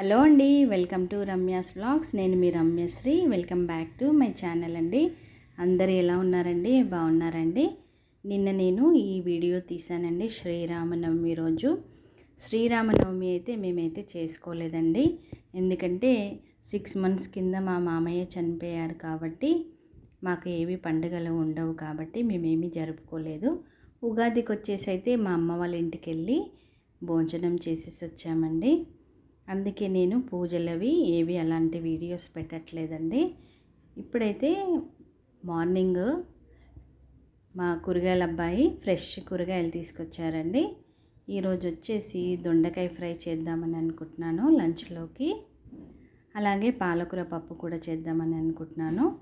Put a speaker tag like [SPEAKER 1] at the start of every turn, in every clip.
[SPEAKER 1] Hello అండి welcome to Ramya's blogs నేను మీ Ramyasri. Welcome back to my channel అండి. అందరు ఎలా ఉన్నారండి? బాగున్నారండి? నిన్న నేను ఈ వీడియో తీశానండి శ్రీరామనవమి రోజు. శ్రీరామనవమి అయితే మేమైతే చేసుకోలేదండి. ఎందుకంటే సిక్స్ మంత్స్ కింద మా మామయ్య చనిపోయారు కాబట్టి మాకు ఏవి పండుగలు ఉండవు కాబట్టి మేమేమీ జరుపుకోలేదు. ఉగాదికి వచ్చేసి అయితే మా అమ్మ వాళ్ళ ఇంటికి వెళ్ళి భోజనం చేసేసి వచ్చామండి అందుకే నేను పూజలవి ఏవి అలాంటి వీడియోస్ పెట్టట్లేదండి. ఇప్పుడైతే మార్నింగ్ మా కూరగాయల అబ్బాయి ఫ్రెష్ కూరగాయలు తీసుకొచ్చారండి. ఈరోజు వచ్చేసి దొండకాయ ఫ్రై చేద్దామని అనుకుంటున్నాను లంచ్లోకి. అలాగే పాలకూర పప్పు కూడా చేద్దామని అనుకుంటున్నాను.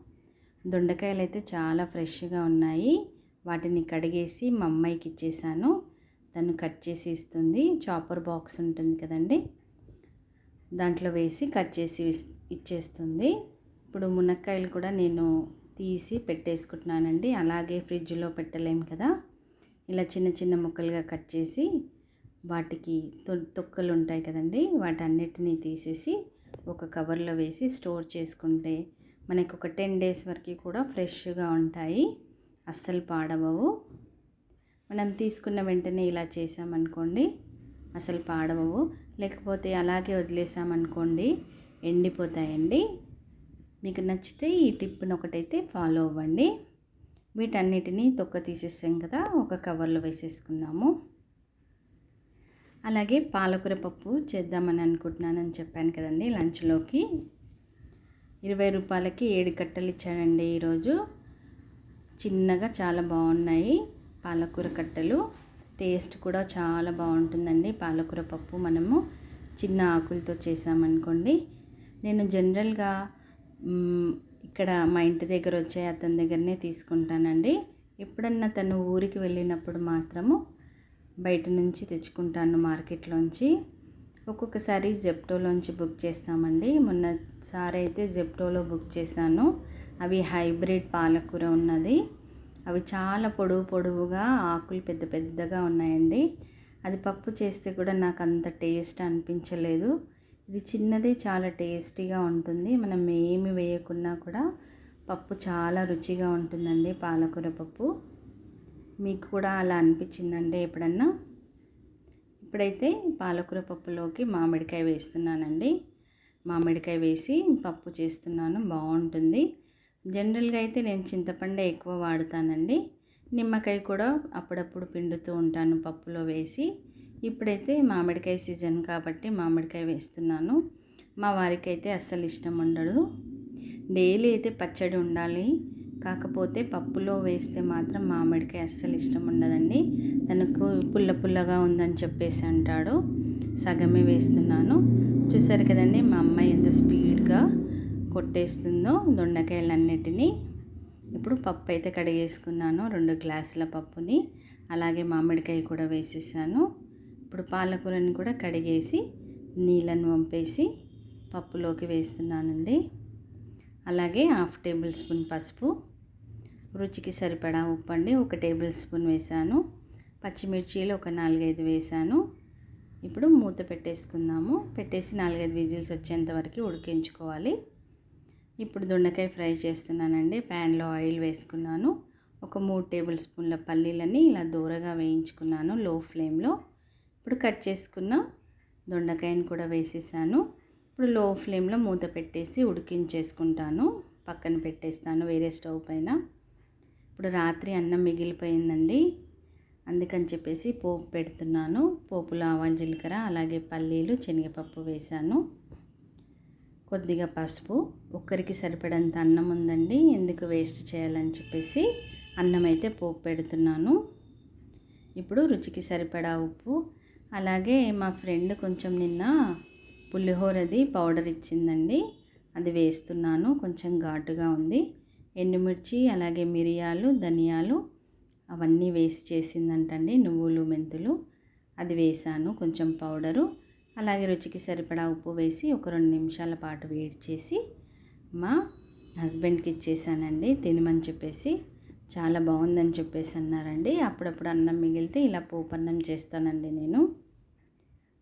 [SPEAKER 1] దొండకాయలు అయితే చాలా ఫ్రెష్గా ఉన్నాయి. వాటిని కడిగేసి మా అమ్మాయికి ఇచ్చేసాను. తను కట్ చేసి ఇస్తుంది. చాపర్ బాక్స్ ఉంటుంది కదండి. దాంట్లో వేసి కట్ చేసి ఇచ్చేస్తుంది. ఇప్పుడు మునక్కాయలు కూడా నేను తీసి పెట్టేసుకుంటున్నానండి. అలాగే ఫ్రిడ్జ్లో పెట్టలేము కదా. ఇలా చిన్న చిన్న ముక్కలుగా కట్ చేసి వాటికి తొక్కలు ఉంటాయి కదండి. వాటన్నిటినీ తీసేసి ఒక కవర్లో వేసి స్టోర్ చేసుకుంటే మనకు ఒక టెన్ డేస్ వరకు కూడా ఫ్రెష్గా ఉంటాయి. అస్సలు పాడవవు. మనం తీసుకున్న వెంటనే ఇలా చేసామనుకోండి అసలు పాడవవు. లేకపోతే అలాగే వదిలేసామనుకోండి ఎండిపోతాయండి. మీకు నచ్చితే ఈ టిప్ని ఒకటైతే ఫాలో అవ్వండి. వీటన్నిటినీ తొక్క తీసేసాం కదా ఒక కవర్లో వేసేసుకుందాము. అలాగే పాలకూర పప్పు చేద్దామని అనుకుంటున్నానని చెప్పాను కదండి లంచ్లోకి. ఇరవై రూపాయలకి ఏడు కట్టలు ఇచ్చాడండి ఈరోజు. చిన్నగా చాలా బాగున్నాయి పాలకూర కట్టలు. టేస్ట్ కూడా చాలా బాగుంటుందండి. పాలకూర పప్పు మనము చిన్న ఆకులతో చేసామనుకోండి. నేను జనరల్గా ఇక్కడ మా ఇంటి దగ్గర వచ్చే అతని దగ్గరనే తీసుకుంటానండి. ఎప్పుడన్నా తను ఊరికి వెళ్ళినప్పుడు మాత్రము బయట నుంచి తెచ్చుకుంటాను మార్కెట్లోంచి. ఒక్కొక్కసారి జెప్టోలోంచి బుక్ చేస్తామండి. మొన్నసారి అయితే జెప్టోలో బుక్ చేశాను. అవి హైబ్రిడ్ పాలకూర ఉన్నది. అవి చాలా పొడవు పొడవుగా ఆకులు పెద్ద పెద్దగా ఉన్నాయండి. అది పప్పు చేస్తే కూడా నాకు అంత టేస్ట్ అనిపించలేదు. ఇది చిన్నది చాలా టేస్టీగా ఉంటుంది. మనం ఏమి వేయకున్నా కూడా పప్పు చాలా రుచిగా ఉంటుందండి పాలకూర పప్పు. మీకు కూడా అలా అనిపించిందండి ఎప్పుడన్నా? ఇప్పుడైతే పాలకూర పప్పులోకి మామిడికాయ వేస్తున్నానండి. మామిడికాయ వేసి పప్పు చేస్తున్నాను బాగుంటుంది. జనరల్గా అయితే నేను చింతపండే ఎక్కువ వాడుతానండి. నిమ్మకాయ కూడా అప్పుడప్పుడు పిండుతూ ఉంటాను పప్పులో వేసి. ఇప్పుడైతే మామిడికాయ సీజన్ కాబట్టి మామిడికాయ వేస్తున్నాను. మా వారికి అయితే అస్సలు ఇష్టం ఉండదు. డైలీ అయితే పచ్చడి ఉండాలి. కాకపోతే పప్పులో వేస్తే మాత్రం మామిడికాయ అస్సలు ఇష్టం ఉండదండి. తనకు పుల్ల పుల్లగా ఉందని చెప్పేసి అంటాడు. సగమే వేస్తున్నాను. చూసారు కదండి మా అమ్మాయి ఎంత స్పీడ్గా కొట్టేస్తుందో దొండకాయలన్నిటినీ. ఇప్పుడు పప్పు అయితే కడిగేసుకున్నాను రెండు గ్లాసుల పప్పుని. అలాగే మామిడికాయ కూడా వేసేసాను. ఇప్పుడు పాలకూరని కూడా కడిగేసి నీళ్ళను వంపేసి పప్పులోకి వేస్తున్నానండి. అలాగే హాఫ్ టేబుల్ స్పూన్ పసుపు. రుచికి సరిపడా ఉప్పు అండి ఒక టేబుల్ స్పూన్ వేసాను. పచ్చిమిర్చీలు ఒక నాలుగైదు వేసాను. ఇప్పుడు మూత పెట్టేసుకుందాము. పెట్టేసి నాలుగైదు విజిల్స్ వచ్చేంత వరకు ఉడికించుకోవాలి. ఇప్పుడు దొండకాయ ఫ్రై చేస్తున్నానండి. ప్యాన్లో ఆయిల్ వేసుకున్నాను. ఒక మూడు టేబుల్ స్పూన్ల పల్లీలని ఇలా దూరగా వేయించుకున్నాను లో ఫ్లేమ్లో. ఇప్పుడు కట్ చేసుకున్న దొండకాయని కూడా వేసేసాను. ఇప్పుడు లో ఫ్లేమ్లో మూత పెట్టేసి ఉడికించేసుకుంటాను. పక్కన పెట్టేస్తాను వేరే స్టవ్ పైన. ఇప్పుడు రాత్రి అన్నం మిగిలిపోయిందండి. అందుకని చెప్పేసి పోపు పెడుతున్నాను. పోపులో ఆవాలు జీలకర్ర అలాగే పల్లీలు శనగపప్పు వేసాను కొద్దిగా పసుపు. ఒక్కరికి సరిపడంత అన్నం ఉందండి. ఎందుకు వేస్ట్ చేయాలని చెప్పేసి అన్నం అయితే పోపు పెడుతున్నాను. ఇప్పుడు రుచికి సరిపడా ఉప్పు. అలాగే మా ఫ్రెండ్ కొంచెం నిన్న పులిహోరది పౌడర్ ఇచ్చిందండి. అది వేస్తున్నాను. కొంచెం ఘాటుగా ఉంది. ఎండుమిర్చి అలాగే మిరియాలు ధనియాలు అవన్నీ వేసి చేసిందంటండి. నువ్వులు మెంతులు. అది వేసాను. కొంచెం పౌడరు. అలాగే రుచికి సరిపడా ఉప్పు వేసి ఒక రెండు నిమిషాల పాటు వేడి చేసి మా హస్బెండ్కి ఇచ్చేసానండి. తినమని చెప్పేసి చాలా బాగుందని చెప్పేసి అన్నారండి. అప్పుడప్పుడు అన్నం మిగిలితే ఇలా పోపు అన్నం చేస్తానండి నేను.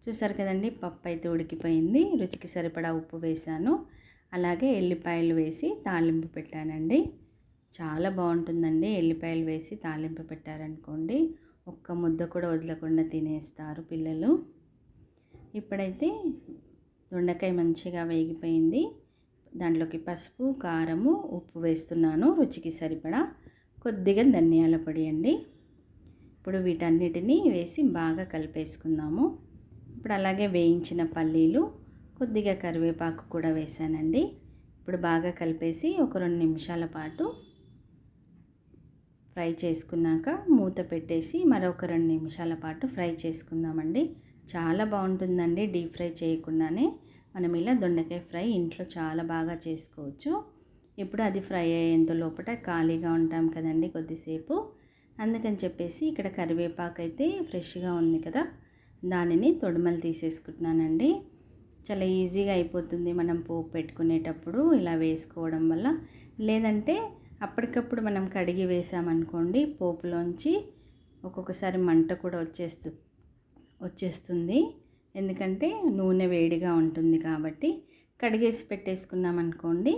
[SPEAKER 1] చూసారు కదండి పప్పు అయితే ఉడికిపోయింది. రుచికి సరిపడా ఉప్పు వేసాను. అలాగే ఎల్లిపాయలు వేసి తాలింపు పెట్టానండి. చాలా బాగుంటుందండి. ఎల్లిపాయలు వేసి తాలింపు పెట్టారనుకోండి ఒక్క ముద్ద కూడా వదలకుండా తినేస్తారు పిల్లలు. ఇప్పుడైతే దొండకాయ మంచిగా వేగిపోయింది. దాంట్లోకి పసుపు కారము ఉప్పు వేస్తున్నాను. రుచికి సరిపడా కొద్దిగా ధనియాల పొడి అండి. ఇప్పుడు వీటన్నిటిని వేసి బాగా కలిపేసుకుందాము. ఇప్పుడు అలాగే వేయించిన పల్లీలు కొద్దిగా కరివేపాకు కూడా వేసానండి. ఇప్పుడు బాగా కలిపేసి ఒక రెండు నిమిషాల పాటు ఫ్రై చేసుకున్నాక మూత పెట్టేసి మరొక రెండు నిమిషాల పాటు ఫ్రై చేసుకుందామండి. చాలా బాగుంటుందండి డీప్ ఫ్రై చేయకుండానే. మనం ఇలా దొండకాయ ఫ్రై ఇంట్లో చాలా బాగా చేసుకోవచ్చు. ఇప్పుడు అది ఫ్రై అయ్యేంత లోపల ఖాళీగా ఉంటాం కదండి కొద్దిసేపు. అందుకని చెప్పేసి ఇక్కడ కరివేపాకు అయితే ఫ్రెష్గా ఉంది కదా. దానిని తొడిమలు తీసేసుకుంటున్నానండి. చాలా ఈజీగా అయిపోతుంది మనం పోపు పెట్టుకునేటప్పుడు ఇలా వేసుకోవడం వల్ల. లేదంటే అప్పటికప్పుడు మనం కడిగి వేసామనుకోండి పోపులోంచి ఒక్కొక్కసారి మంట కూడా వచ్చేస్తుంది వచ్చేస్తుంది. ఎందుకంటే నూనె వేడిగా ఉంటుంది కాబట్టి కడిగేసి పెట్టేసుకున్నాం అనుకోండి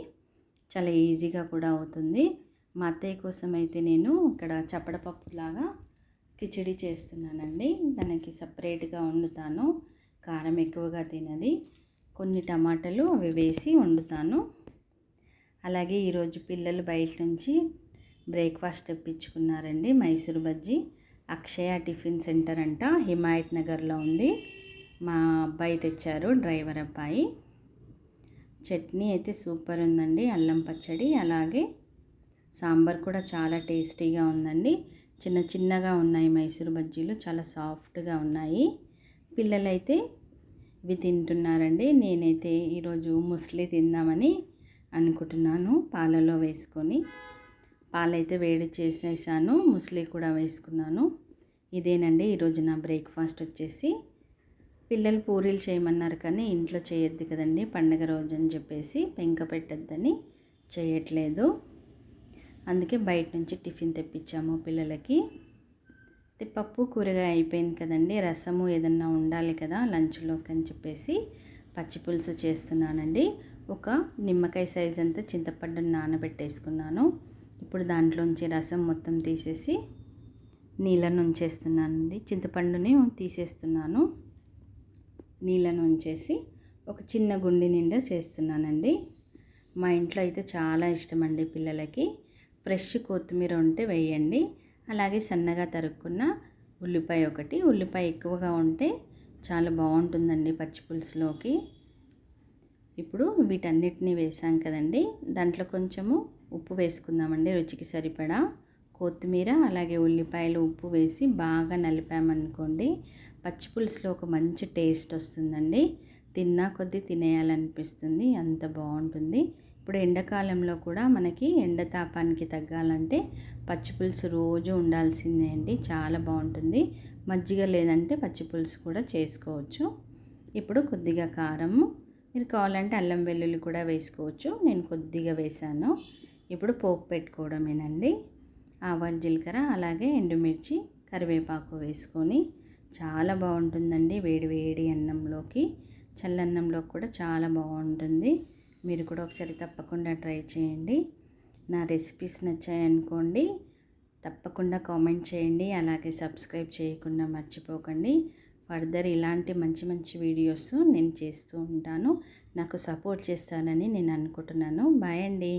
[SPEAKER 1] చాలా ఈజీగా కూడా అవుతుంది. మా అత్తయ్య కోసం అయితే నేను ఇక్కడ చప్పడపప్పులాగా కిచిడి చేస్తున్నానండి. దానికి సపరేట్గా వండుతాను. కారం ఎక్కువగా తినది. కొన్ని టమాటాలు అవి వేసి వండుతాను. అలాగే ఈరోజు పిల్లలు బయట నుంచి బ్రేక్ఫాస్ట్ తెప్పించుకున్నారండి మైసూర్ బజ్జీ. అక్షయ టిఫిన్ సెంటర్ అంట హిమాయత్ నగర్లో ఉంది. మా అబ్బాయి తెచ్చారు డ్రైవర్ అబ్బాయి. చట్నీ అయితే సూపర్ ఉందండి అల్లం పచ్చడి అలాగే సాంబార్ కూడా చాలా టేస్టీగా ఉందండి. చిన్న చిన్నగా ఉన్నాయి మైసూర్ బజ్జీలు చాలా సాఫ్ట్గా ఉన్నాయి. పిల్లలైతే ఇవి తింటున్నారండి. నేనైతే ఈరోజు ముస్లి తిందామని అనుకుంటున్నాను పాలలో వేసుకొని. పాలైతే వేడి చేసేసాను ముస్లి కూడా వేసుకున్నాను. ఇదేనండి ఈరోజు నా బ్రేక్ఫాస్ట్ వచ్చేసి. పిల్లలు పూరీలు చేయమన్నారు కానీ ఇంట్లో చేయొద్దు కదండి పండగ రోజు అని చెప్పేసి పెంక పెట్టద్దని చేయట్లేదు. అందుకే బయట నుంచి టిఫిన్ తెప్పించాము పిల్లలకి. పప్పు కూరగాయ అయిపోయింది కదండి రసము ఏదన్నా ఉండాలి కదా లంచ్లోకి అని చెప్పేసి పచ్చి పులుసు చేస్తున్నానండి. ఒక నిమ్మకాయ సైజ్ అంతా చింతపండుని నానబెట్టేసుకున్నాను. ఇప్పుడు దాంట్లోంచి రసం మొత్తం తీసేసి నీళ్ళను ఉంచేస్తున్నానండి. చింతపండుని తీసేస్తున్నాను. నీళ్ళను ఉంచేసి ఒక చిన్న గుండి నిండా చేస్తున్నానండి. మా ఇంట్లో అయితే చాలా ఇష్టం అండి పిల్లలకి. ఫ్రెష్ కొత్తిమీర ఉంటే వేయండి. అలాగే సన్నగా తరుక్కున్న ఉల్లిపాయ ఒకటి. ఉల్లిపాయ ఎక్కువగా ఉంటే చాలా బాగుంటుందండి పచ్చి పులుసులోకి. ఇప్పుడు వీటన్నిటిని వేసాం కదండి. దాంట్లో కొంచెము ఉప్పు వేసుకుందామండి రుచికి సరిపడా. కొత్తిమీర అలాగే ఉల్లిపాయలు ఉప్పు వేసి బాగా నలిపామనుకోండి పచ్చి పులుసులో ఒక మంచి టేస్ట్ వస్తుందండి. తిన్నా కొద్దీ తినేయాలనిపిస్తుంది అంత బాగుంటుంది. ఇప్పుడు ఎండాకాలంలో కూడా మనకి ఎండ తాపానికి తగ్గాలంటే పచ్చి పులుసు రోజు ఉండాల్సిందే అండి చాలా బాగుంటుంది. మజ్జిగ లేదంటే పచ్చి పులుసు కూడా చేసుకోవచ్చు. ఇప్పుడు కొద్దిగా కారము మీరు కావాలంటే అల్లం వెల్లుల్లి కూడా వేసుకోవచ్చు. నేను కొద్దిగా వేసాను. ఇప్పుడు పోపు పెట్టుకోవడమేనండి. ఆవాలు జీలకర్ర అలాగే ఎండుమిర్చి కరివేపాకు వేసుకొని చాలా బాగుంటుందండి వేడి వేడి అన్నంలోకి. చల్లన్నంలో కూడా చాలా బాగుంటుంది. మీరు కూడా ఒకసారి తప్పకుండా ట్రై చేయండి. నా రెసిపీస్ నచ్చాయనుకోండి తప్పకుండా కామెంట్ చేయండి. అలాగే సబ్స్క్రైబ్ చేయకుండా మర్చిపోకండి. ఫర్దర్ ఇలాంటి మంచి మంచి వీడియోస్ నేను చేస్తూ ఉంటాను. నాకు సపోర్ట్ చేస్తానని నేను అనుకుంటున్నాను. బాయ్ అండి.